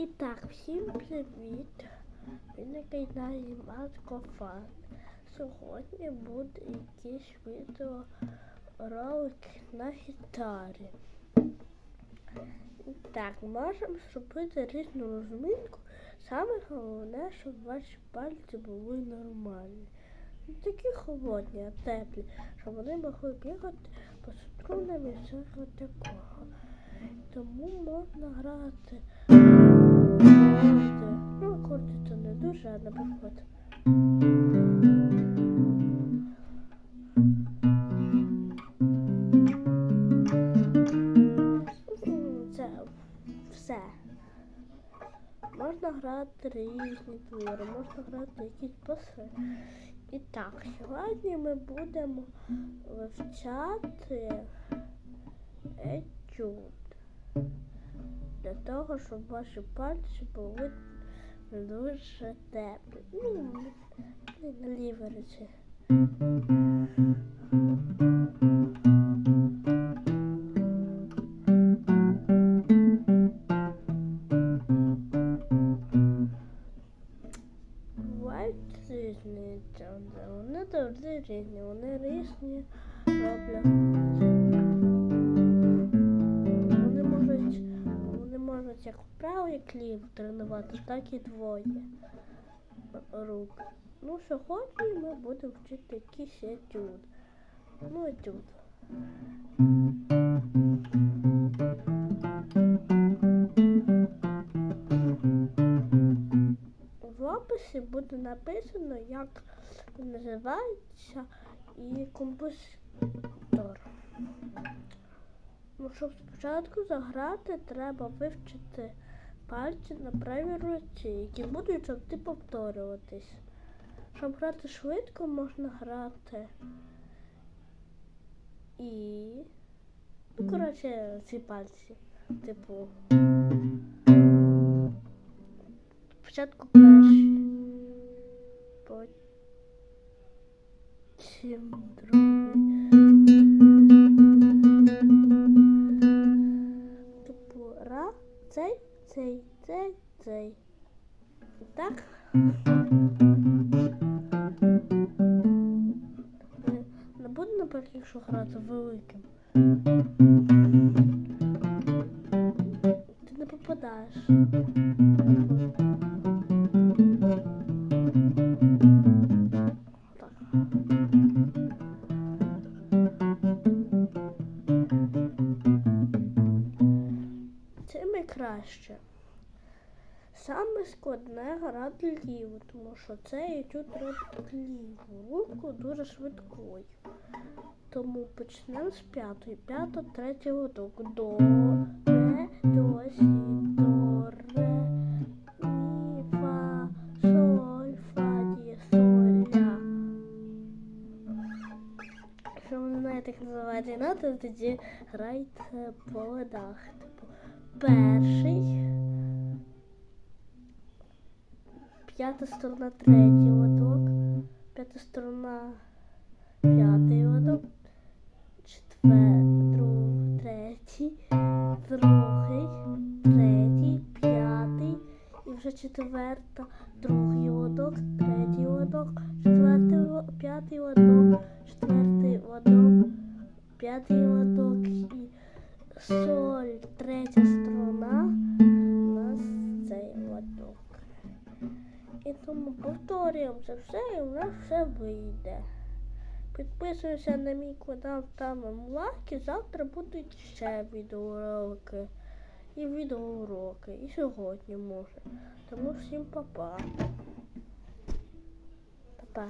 І так, всім привіт! Ви на каналі Маскофан. Сьогодні буде якийсь відеоролик на гітарі. І так, можемо зробити різну розминку. Саме головне, щоб ваші пальці були нормальні. Не такі холодні, а теплі, щоб вони могли бігати по струнам і всього такого. Тому можна грати. Ну, акорди це не дуже, а наприклад. Це все. Можна грати різні твори, можна грати якісь баси. І так, сьогодні ми будемо вивчати етюд. Для того, щоб ваші пальці були дуже теплі. Ну, на. Вони завжди різні. Вони різні роблять. Можуть як вправо, як ліво тренувати, так і двоє рук. Ну, сьогодні ми будемо вчити якийсь етюд. Ну, етюд. В описі буде написано, як називається і композитор. Щоб спочатку заграти, треба вивчити пальці на правій руці, які будуть завжди повторюватись. Щоб грати швидко, можна грати і. Ну, коротше, ці пальці. Типу. Спочатку перший. Потім другий. Цей, цей, цей, цей. Так. Не, буду, наприклад, якщо грати великим. Ти не попадаєш. Краще. Саме складне грати ліву, тому що це етюд робить ліву руку дуже швидкою. Тому почнемо з п'ятої. П'ята, третій гудок. До, ре, до, сі, до, ре, мі, фа, соль, фа, ді, соль, ля. Не знаєте, як називається ноти, тоді грайте по ладах. Типу, перший, п'ята сторона, третій ладок, п'ята сторона, п'ятий ладок, четвер, друг, третій, другий, третій, п'ятий, і вже четверта, другий ладок, третій ладок, четвертий, п'ятий ладок, четвертий ладок, п'ятий ладок і соль, третя повторюємо все і у нас все вийде. Підписуйся на мій канал, ставимо лайки. Завтра будуть ще відеоуроки. і відеоуроки. І сьогодні може. Тому всім па-па. Па-па.